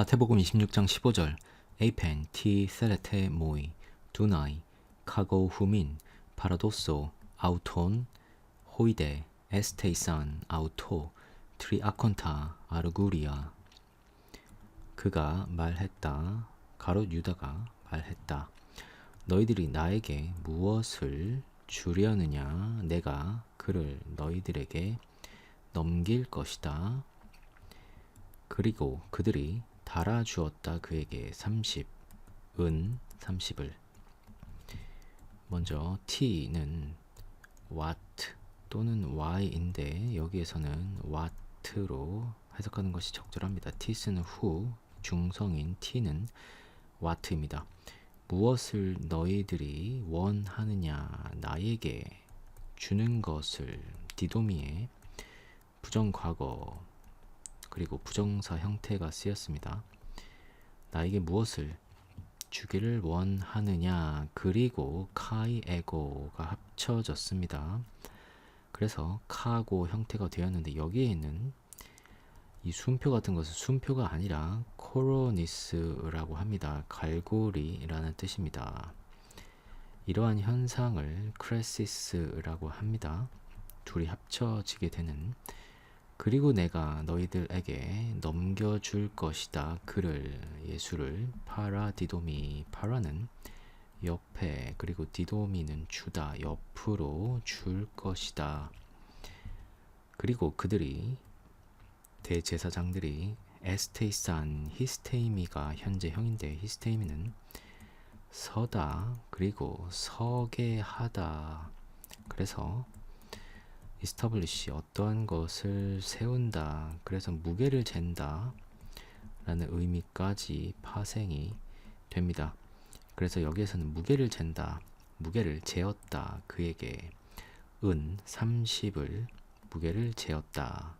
마태복음 26장 15절. 에이펜 티 세레테 모이 두나이 카고 후민 파라도소 아우톤 호이데 에스테이산 아우토 트리아콘타 아르구리아. 그가 말했다. 가롯 유다가 말했다. 너희들이 나에게 무엇을 주려느냐? 내가 그를 너희들에게 넘길 것이다. 그리고 그들이 달아주었다 그에게 30, 은 30을. 먼저 t는 what 또는 y인데 여기에서는 what로 해석하는 것이 적절합니다. t 쓰는 who, 중성인 t는 what입니다. 무엇을 너희들이 원하느냐 나에게 주는 것을 디도미의 부정과거 그리고 부정사 형태가 쓰였습니다. 나에게 무엇을 주기를 원하느냐 그리고 카이 에고가 합쳐졌습니다. 그래서 카고 형태가 되었는데 여기에는 이 순표 같은 것은 순표가 아니라 코로니스라고 합니다. 갈고리라는 뜻입니다. 이러한 현상을 크레시스라고 합니다. 둘이 합쳐지게 되는 그리고 내가 너희들에게 넘겨줄 것이다. 그를 예수를 파라디도미 파라는 옆에 그리고 디도미는 주다 옆으로 줄 것이다. 그리고 그들이 대제사장들이 에스테이산 히스테이미가 현재 형인데 히스테이미는 서다 그리고 서게 하다. 그래서 establish 어떠한 것을 세운다. 그래서 무게를 잰다. 라는 의미까지 파생이 됩니다. 그래서 여기에서는 무게를 잰다. 무게를 재었다. 그에게 은 30을 무게를 재었다.